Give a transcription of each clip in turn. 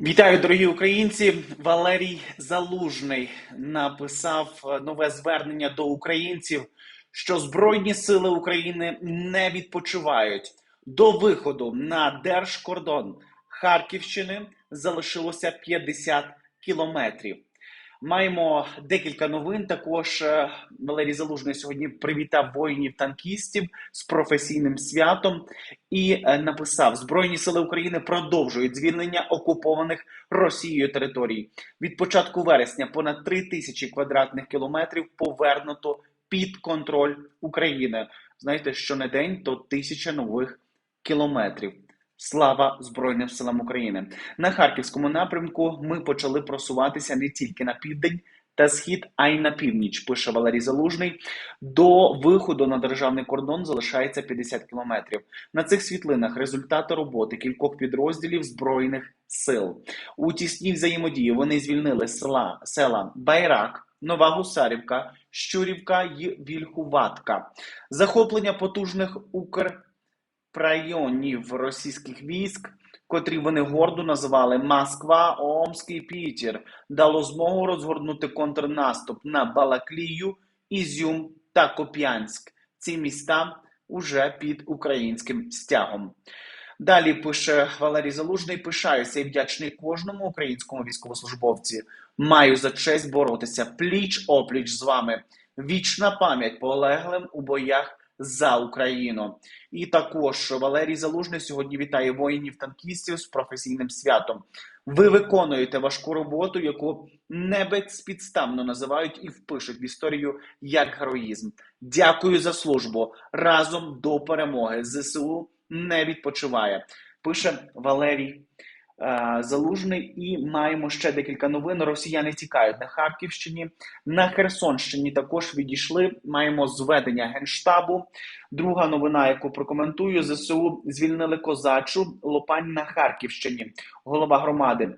Вітаю, дорогі українці. Валерій Залужний написав нове звернення до українців, що Збройні сили України не відпочивають. До виходу на держкордон Харківщини залишилося 50 кілометрів. Маємо декілька новин. Також е, Валерій Залужний сьогодні привітав воїнів-танкістів з професійним святом і е, написав: Збройні сили України продовжують звільнення окупованих Росією територій. Від початку вересня понад 3 тисячі квадратних кілометрів повернуто під контроль України. Знаєте, що не день, то тисяча нових кілометрів. Слава Збройним силам України на харківському напрямку. Ми почали просуватися не тільки на південь та схід, а й на північ. Пише Валерій Залужний. До виходу на державний кордон залишається 50 кілометрів. На цих світлинах результати роботи кількох підрозділів збройних сил у тісній взаємодії. Вони звільнили села села Байрак. Нова Гусарівка, Щурівка й Вільхуватка, захоплення потужних укр районів російських військ, котрі вони гордо називали Москва, Омськ і Пітер, дало змогу розгорнути контрнаступ на Балаклію, Ізюм та Коп'янськ. Ці міста уже під українським стягом. Далі пише Валерій Залужний: пишаюся і вдячний кожному українському військовослужбовці. Маю за честь боротися пліч опліч з вами. Вічна пам'ять полеглим у боях за Україну. І також Валерій Залужний сьогодні вітає воїнів-танкістів з професійним святом. Ви виконуєте важку роботу, яку не безпідставно називають і впишуть в історію як героїзм. Дякую за службу разом до перемоги. Зсу не відпочиває. Пише Валерій Залужний. І маємо ще декілька новин. Росіяни тікають на Харківщині, на Херсонщині також відійшли. Маємо зведення генштабу. Друга новина, яку прокоментую, ЗСУ звільнили козачу Лопань на Харківщині, голова громади.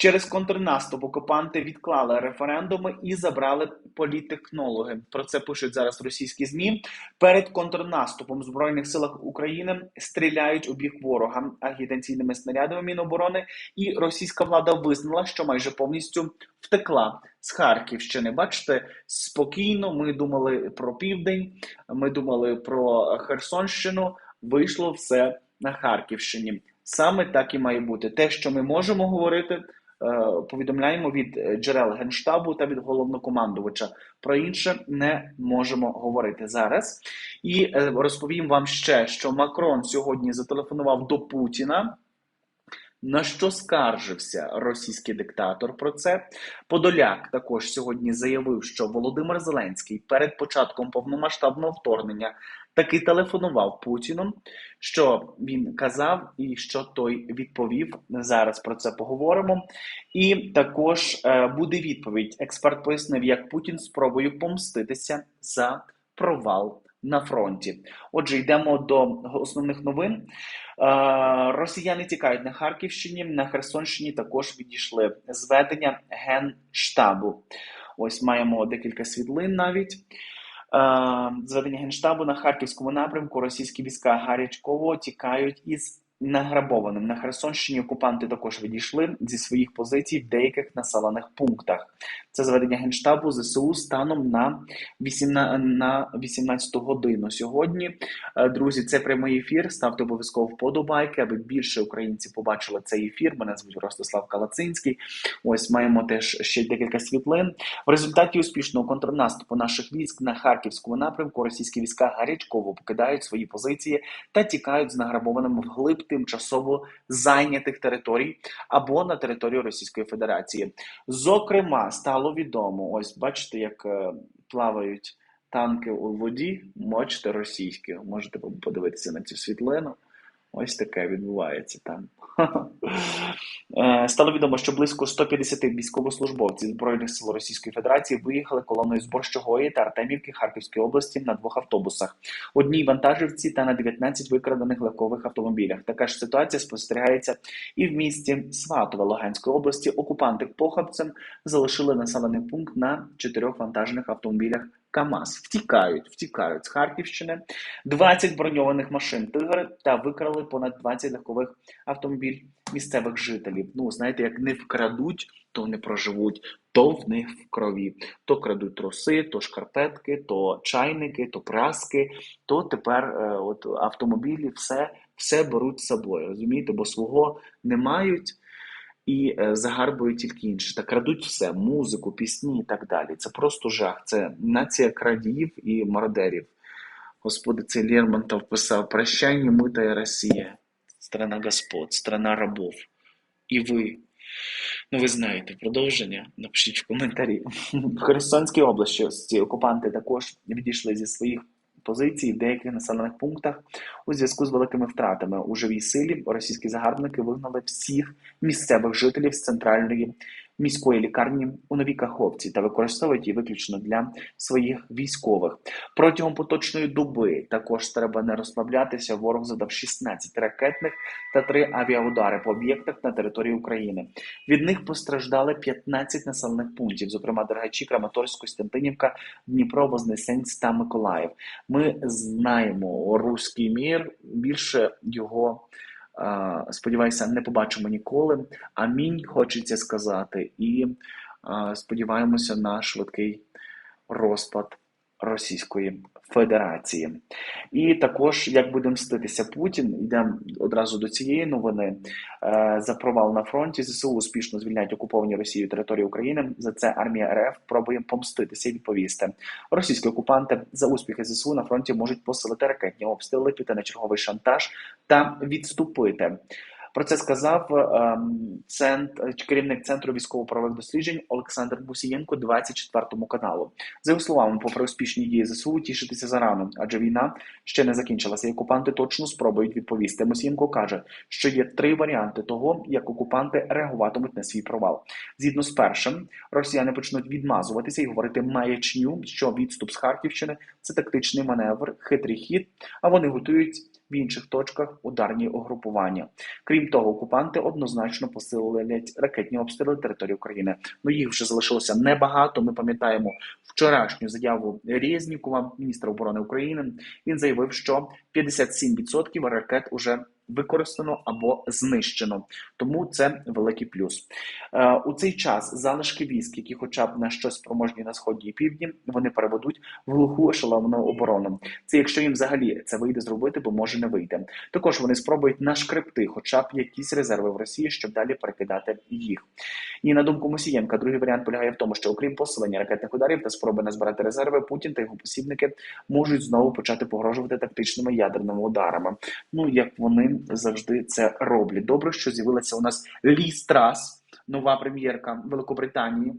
Через контрнаступ окупанти відклали референдуми і забрали політехнологи. Про це пишуть зараз російські змі. Перед контрнаступом в збройних силах України стріляють у бік ворога агітаційними снарядами Міноборони, і російська влада визнала, що майже повністю втекла з Харківщини. Бачите, спокійно. Ми думали про південь, ми думали про Херсонщину. Вийшло все на Харківщині. Саме так і має бути. Те, що ми можемо говорити, е, повідомляємо від джерел генштабу та від головнокомандувача. Про інше не можемо говорити зараз. І е, розповім вам ще, що Макрон сьогодні зателефонував до Путіна. На що скаржився російський диктатор про це? Подоляк також сьогодні заявив, що Володимир Зеленський перед початком повномасштабного вторгнення таки телефонував Путіну, що він казав, і що той відповів. Зараз про це поговоримо. І також е, буде відповідь. Експерт пояснив, як Путін спробує помститися за провал на фронті. Отже, йдемо до основних новин. Е, Росіяни тікають на Харківщині, на Херсонщині також відійшли зведення генштабу. Ось маємо декілька світлин навіть. Е, Зведення генштабу на харківському напрямку. Російські війська гарячково тікають із награбованим. На Херсонщині окупанти також відійшли зі своїх позицій в деяких населених пунктах. Це зведення генштабу ЗСУ станом на 18, на 18 годину. Сьогодні, Е, друзі, це прямий ефір. Ставте обов'язково вподобайки, аби більше українців побачили цей ефір. Мене звуть Ростислав Калацинський. Ось маємо теж ще декілька світлин. В результаті успішного контрнаступу наших військ на харківському напрямку російські війська гарячково покидають свої позиції та тікають з награбованими вглиб тимчасово зайнятих територій або на територію Російської Федерації. Зокрема, стало відомо, ось бачите, як е, плавають танки у воді, мочте російські. Можете подивитися на цю світлину. Ось таке відбувається там. Е, Стало відомо, що близько 150 військовослужбовців Збройних сил Російської Федерації виїхали колоною з Борщогої та Артемівки Харківської області на двох автобусах, одній вантажівці та на 19 викрадених легкових автомобілях. Така ж ситуація спостерігається і в місті Сватове Луганської області. Окупанти похабцем залишили населений пункт на чотирьох вантажних автомобілях. КАМАЗ втікають, втікають з Харківщини, 20 броньованих машин Тигр та викрали понад 20 легкових автомобіль місцевих жителів. Ну, знаєте, як не вкрадуть, то не проживуть, то в них в крові. То крадуть троси, то шкарпетки, то чайники, то праски, то тепер е, от автомобілі, все, все беруть з собою. Розумієте, бо свого не мають. І е, загарбують тільки інше, та крадуть все, музику, пісні і так далі. Це просто жах. Це нація крадіїв і мародерів. Господи, цей Лермонтов писав: Прощай, немытая Росія, страна господ, страна рабов. І ви. Ну, ви знаєте продовження. Напишіть в коментарі. В Херсонській області окупанти також відійшли зі своїх позицій в деяких населених пунктах у зв'язку з великими втратами у живій силі. Російські загарбники вигнали всіх місцевих жителів з центральної міської лікарні у новій Каховці та використовують її виключно для своїх військових. Протягом поточної доби також треба не розслаблятися. Ворог задав 16 ракетних та 3 авіаудари по об'єктах на території України. Від них постраждали 15 населених пунктів, зокрема Дергачі, Краматорськ, Костянтинівка, Дніпро, Вознесенськ та Миколаїв. Ми знаємо руський мір, більше його. Сподіваюся, не побачимо ніколи. Амінь, хочеться сказати, і сподіваємося на швидкий розпад Російської Федерації. І також, як буде мститися Путін, йдемо одразу до цієї новини. Е, за провал на фронті ЗСУ успішно звільняють окуповані Росією території України. За це армія РФ пробує помститися і відповісти. Російські окупанти за успіхи ЗСУ на фронті можуть посилити ракетні обстріли, піти на черговий шантаж та відступити. Про це сказав ем, центр, керівник центру військово-правових досліджень Олександр Бусієнко 24 каналу. За його словами, попри успішні дії ЗСУ, тішитися зарано, адже війна ще не закінчилася. і Окупанти точно спробують відповісти. Мусієнко каже, що є три варіанти того, як окупанти реагуватимуть на свій провал. Згідно з першим, росіяни почнуть відмазуватися і говорити маячню, що відступ з Харківщини це тактичний маневр, хитрий хід. А вони готують в інших точках ударні угрупування. Крім того, окупанти однозначно посилять ракетні обстріли території України. Ну їх вже залишилося небагато. Ми пам'ятаємо вчорашню заяву Резнікова, міністра оборони України. Він заявив, що 57% ракет уже використано або знищено. Тому це великий плюс. Е, у цей час залишки військ, які, хоча б на щось спроможні на сході і півдні, вони переведуть в глуху ешелонну оборону. Це якщо їм взагалі це вийде зробити, бо може не вийде. Також вони спробують нашкребти, хоча б якісь резерви в Росії, щоб далі перекидати їх. І на думку Мусієнка, другий варіант полягає в тому, що окрім посилення ракетних ударів та спроби назбирати резерви, Путін та його посібники можуть знову почати погрожувати тактичними ядерними ударами. Ну як вони завжди це роблять. Добре, що з'явилася у нас Лі Страс, нова прем'єрка Великобританії.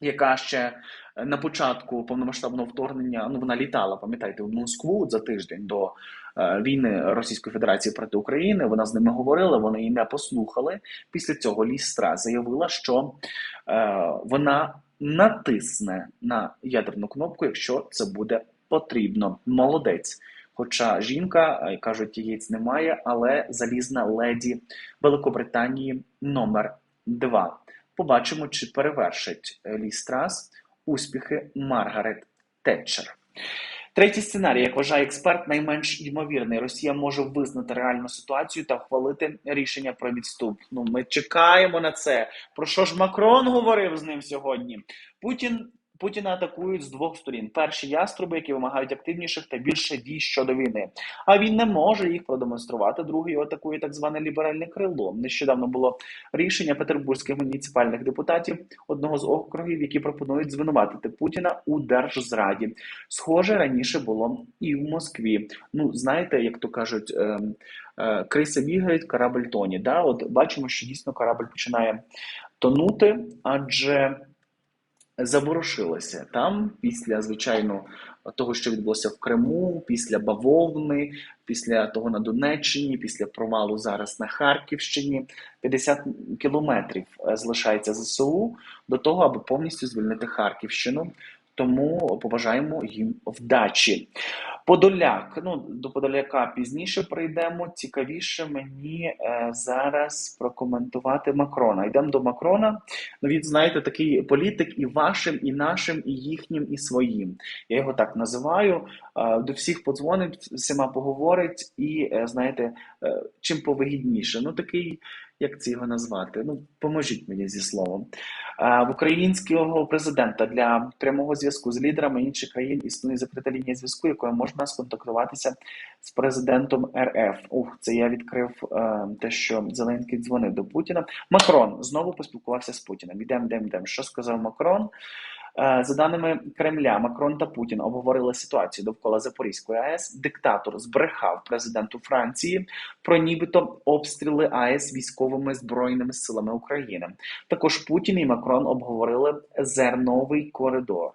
Яка ще на початку повномасштабного вторгнення ну вона літала, пам'ятаєте, в Москву за тиждень до е, війни Російської Федерації проти України. Вона з ними говорила, вони її не послухали. Після цього Лістра заявила, що е, вона натисне на ядерну кнопку, якщо це буде потрібно. Молодець. Хоча жінка е, кажуть, яєць немає, але залізна леді Великобританії номер 2 Побачимо, чи перевершить Лі Страс успіхи Маргарет Тетчер. Третій сценарій, як вважає експерт, найменш ймовірний. Росія може визнати реальну ситуацію та ухвалити рішення про відступ. Ну, ми чекаємо на це. Про що ж Макрон говорив з ним сьогодні? Путін Путіна атакують з двох сторін: перші яструби, які вимагають активніших та більше дій щодо війни. А він не може їх продемонструвати. Другий атакує так зване ліберальне крило. Нещодавно було рішення петербурзьких муніципальних депутатів одного з округів, які пропонують звинуватити Путіна у держзраді. Схоже раніше було і в Москві. Ну знаєте, як то кажуть. Е е Криси бігають, корабль тоні. Да? От бачимо, що дійсно корабль починає тонути, адже заворушилося там після звичайно того, що відбулося в Криму, після бавовни, після того на Донеччині, після провалу зараз на Харківщині. 50 кілометрів е, залишається ЗСУ до того, аби повністю звільнити Харківщину. Тому побажаємо їм вдачі. Подоляк. Ну до Подоляка пізніше прийдемо. Цікавіше мені е, зараз прокоментувати Макрона. Йдемо до Макрона. Ну він знаєте, такий політик і вашим, і нашим, і їхнім, і своїм. Я його так називаю. Е, до всіх подзвонить, всіма поговорить, і е, знаєте, е, чим повигідніше. Ну такий, як це його назвати? Ну, поможіть мені зі словом. В українського президента для прямого зв'язку з лідерами інших країн існує закрита лінія зв'язку, якою можна сконтактуватися з президентом РФ. Ух, це я відкрив е, те, що Зеленський дзвонив до Путіна. Макрон знову поспілкувався з Путіним. Ідемо, йдемо, йдемо. Що сказав Макрон? Е, За даними Кремля, Макрон та Путін обговорили ситуацію довкола Запорізької АЕС. Диктатор збрехав президенту Франції про нібито обстріли АЕС військовими збройними силами України. Також Путін і Макрон обговорили зерновий коридор.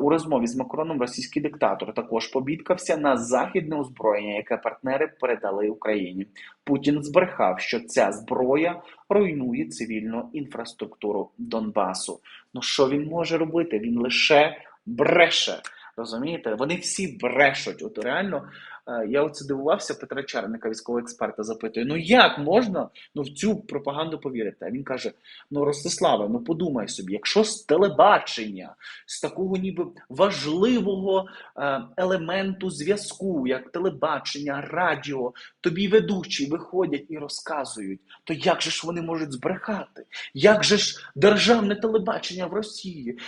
У розмові з Макроном російський диктатор також побідкався на західне озброєння, яке партнери передали Україні. Путін збрехав, що ця зброя руйнує цивільну інфраструктуру Донбасу. Ну що він може робити? Він лише бреше. Розумієте? Вони всі брешуть. От реально, е, я оце дивувався Петра Черника, військового експерта, запитую: ну як можна ну, в цю пропаганду повірити? А він каже: Ну, Ростиславе, ну подумай собі, якщо з телебачення, з такого ніби важливого е, елементу зв'язку, як телебачення, радіо, тобі ведучі виходять і розказують, то як же ж вони можуть збрехати? Як же ж державне телебачення в Росії?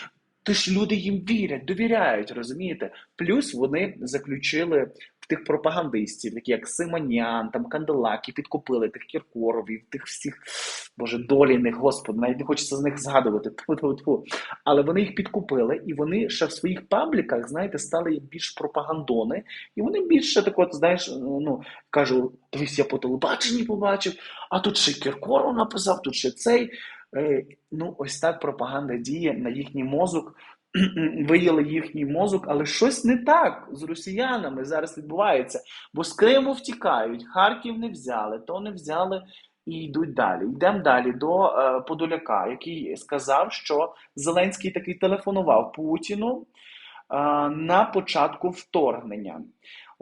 То ж люди їм вірять, довіряють, розумієте? Плюс вони заключили в тих пропагандистів, такі як Симонян, там Канделаки, підкупили тих Кіркоровів, тих всіх, боже, доліних, господи, навіть не хочеться з них згадувати. Тьфу-тьфу-тьфу. Але вони їх підкупили, і вони ще в своїх пабліках, знаєте, стали більш пропагандони, і вони більше так, от, знаєш, ну кажу, дивись, я по телебаченні побачив, а тут ще Кіркоров написав, тут ще цей. Е, Ну, ось так пропаганда діє на їхній мозок, виїли їхній мозок, але щось не так з росіянами зараз відбувається. Бо з Криму втікають, Харків не взяли, то не взяли і йдуть далі. Йдемо далі до е, Подоляка, який сказав, що Зеленський таки телефонував Путіну е, на початку вторгнення.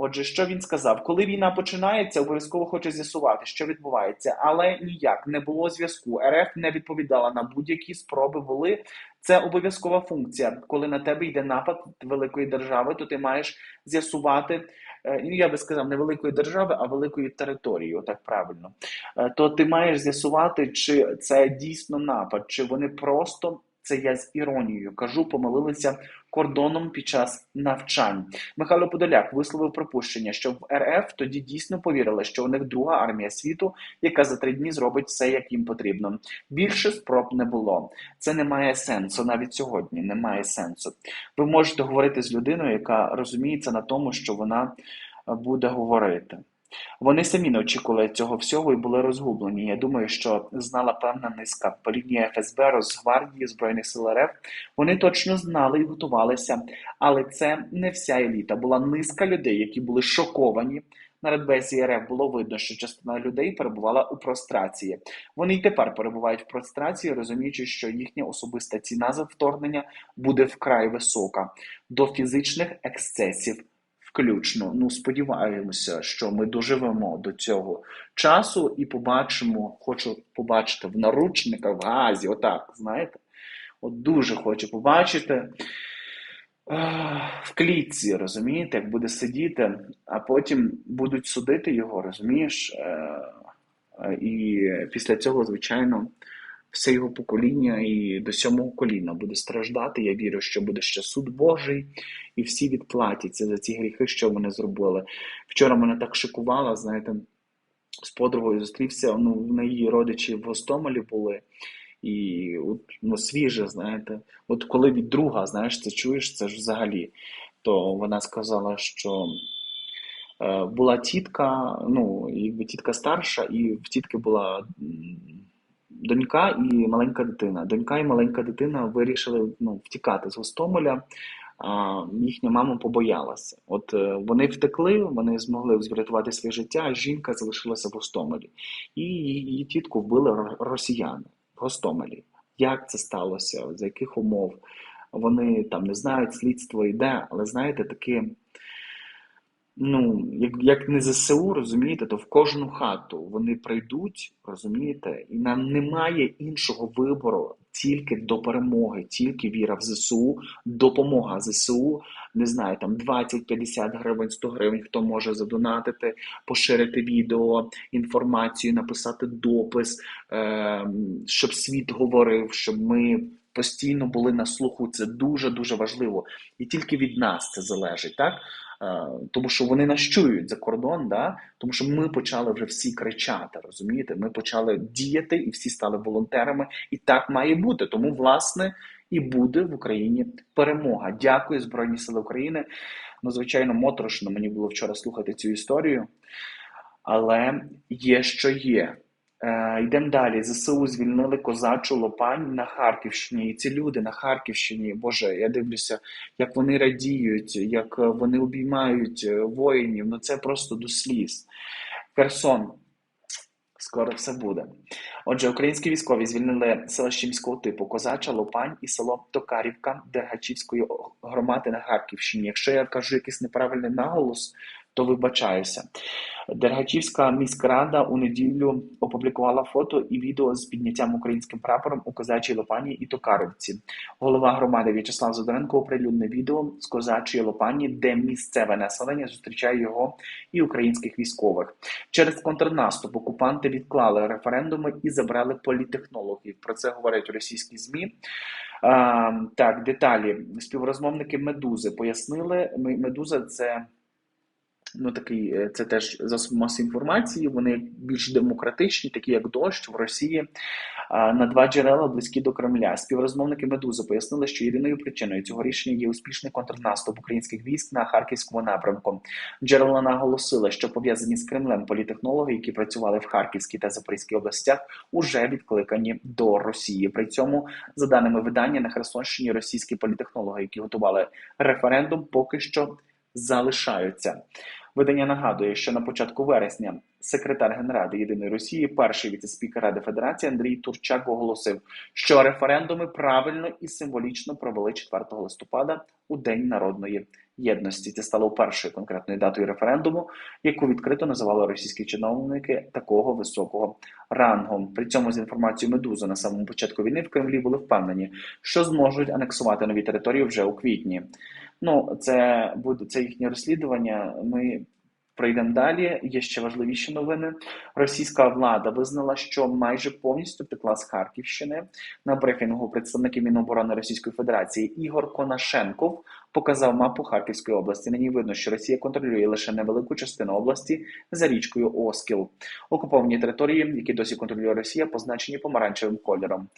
Отже, що він сказав? Коли війна починається, обов'язково хоче з'ясувати, що відбувається, але ніяк не було зв'язку. РФ не відповідала на будь-які спроби. Були це обов'язкова функція. Коли на тебе йде напад великої держави, то ти маєш з'ясувати. е, ну, Я би сказав, не великої держави, а великої території, отак правильно. Е, То ти маєш з'ясувати, чи це дійсно напад, чи вони просто це я з іронією кажу, помилилися кордоном під час навчань. Михайло Подоляк висловив припущення, що в РФ тоді дійсно повірили, що у них друга армія світу, яка за три дні зробить все, як їм потрібно. Більше спроб не було. Це не має сенсу навіть сьогодні. Не має сенсу. Ви можете говорити з людиною, яка розуміється на тому, що вона е, буде говорити. Вони самі не очікували цього всього і були розгублені. Я думаю, що знала певна низка по лінії ФСБ, Росгвардії, Збройних сил РФ. Вони точно знали і готувалися, але це не вся еліта. Була низка людей, які були шоковані. На Радбезі РФ було видно, що частина людей перебувала у прострації. Вони й тепер перебувають в прострації, розуміючи, що їхня особиста ціна за вторгнення буде вкрай висока до фізичних ексцесів включно. Ну, сподіваємося, що ми доживемо до цього часу і побачимо, хочу побачити в наручниках в газі, отак, знаєте. От дуже хочу побачити в клітці, розумієте, як буде сидіти, а потім будуть судити його, розумієш? І після цього, звичайно, все його покоління і до сьомого коліна буде страждати. Я вірю, що буде ще суд Божий, і всі відплатяться за ці гріхи, що вони зробили. Вчора мене так шокувало, знаєте, з подругою зустрівся. Ну, в неї родичі в Гостомелі були. І от, ну, свіже, знаєте, от коли від друга, знаєш, це чуєш, це ж взагалі, то вона сказала, що е, була тітка, ну, якби тітка старша, і в тітки була донька і маленька дитина. Донька і маленька дитина вирішили ну, втікати з Гостомеля. А їхня мама побоялася. От е, вони втекли, вони змогли врятувати своє життя, а жінка залишилася в Гостомелі. І її тітку вбили росіяни в Гостомелі. Як це сталося? За яких умов? Вони там не знають, слідство йде, але знаєте, таки ну, як, як не ЗСУ, розумієте, то в кожну хату вони прийдуть, розумієте, і нам немає іншого вибору тільки до перемоги, тільки віра в ЗСУ, допомога ЗСУ, не знаю, там 20-50 гривень, 100 гривень, хто може задонатити, поширити відео, інформацію, написати допис, е, щоб світ говорив, щоб ми. Постійно були на слуху, це дуже дуже важливо, і тільки від нас це залежить, так тому що вони нас чують за кордон, да? тому що ми почали вже всі кричати, розумієте? Ми почали діяти і всі стали волонтерами, і так має бути. Тому, власне, і буде в Україні перемога. Дякую, Збройні Сили України. Ну, звичайно, моторошно мені було вчора слухати цю історію, але є, що є. Е, Йдемо далі. ЗСУ звільнили козачу Лопань на Харківщині. І ці люди на Харківщині, Боже, я дивлюся, як вони радіють, як вони обіймають е, воїнів. Ну це просто до сліз. Херсон. Скоро все буде. Отже, українські військові звільнили селище міського типу Козача, Лопань і село Токарівка Дергачівської громади на Харківщині. Якщо я кажу якийсь неправильний наголос, то вибачаюся. Дергачівська міськрада у неділю опублікувала фото і відео з підняттям українським прапором у козачій Лопані і Токаровці. Голова громади В'ячеслав Задоренко оприлюднив відео з козачої Лопані, де місцеве населення зустрічає його і українських військових. Через контрнаступ окупанти відклали референдуми і забрали політехнологів. Про це говорять російські змі. А, Так, деталі співрозмовники Медузи пояснили. Медуза це ну такий е, це теж засоб масової інформації. Вони більш демократичні, такі як дощ в Росії. На два джерела близькі до Кремля. Співрозмовники Медузи пояснили, що єдиною причиною цього рішення є успішний контрнаступ українських військ на харківському напрямку. Джерела наголосили, що пов'язані з Кремлем політехнологи, які працювали в Харківській та Запорізькій областях, уже відкликані до Росії. При цьому, за даними видання, на Херсонщині російські політехнологи, які готували референдум, поки що залишаються. Видання нагадує, що на початку вересня секретар Генради Єдиної Росії, перший віцеспікер Ради Федерації Андрій Турчак оголосив, що референдуми правильно і символічно провели 4 листопада у День народної єдності. Це стало першою конкретною датою референдуму, яку відкрито називали російські чиновники такого високого рангу. При цьому з інформацією Медуза на самому початку війни в Кремлі були впевнені, що зможуть анексувати нові території вже у квітні. Ну, це буде це їхнє розслідування. Ми пройдемо далі. Є ще важливіші новини. Російська влада визнала, що майже повністю втекла з Харківщини на брифінгу представники Міноборони Російської Федерації Ігор Конашенков показав мапу Харківської області. На ній видно, що Росія контролює лише невелику частину області за річкою Оскіл. Окуповані території, які досі контролює Росія, позначені помаранчевим кольором.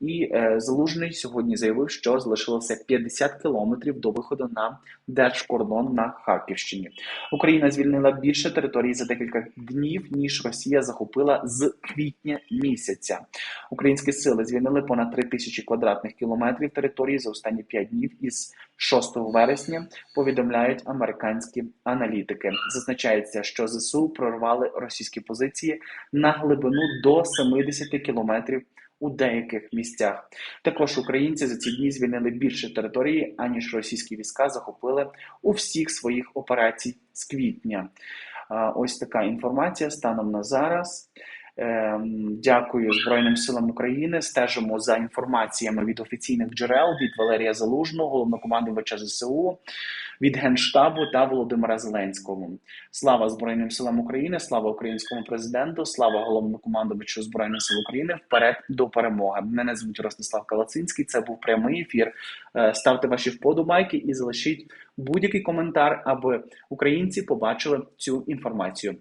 І е, Залужний сьогодні заявив, що залишилося 50 кілометрів до виходу на держкордон на Харківщині. Україна звільнила більше територій за декілька днів ніж Росія захопила з квітня місяця. Українські сили звільнили понад 3 тисячі квадратних кілометрів території за останні 5 днів із 6 вересня повідомляють американські аналітики. Зазначається, що ЗСУ прорвали російські позиції на глибину до 70 кілометрів у деяких місцях. Також українці за ці дні звільнили більше території, аніж російські війська захопили у всіх своїх операцій з квітня. Ось така інформація станом на зараз. Ем, дякую Збройним силам України. Стежимо за інформаціями від офіційних джерел від Валерія Залужного, головнокомандувача ЗСУ, від Генштабу та Володимира Зеленського. Слава Збройним силам України, слава українському президенту, слава головнокомандувачу Збройних сил України. Вперед до перемоги. Мене звуть Ростислав Калацинський. Це був прямий ефір. Е, ставте ваші вподобайки і залишіть будь-який коментар, аби українці побачили цю інформацію.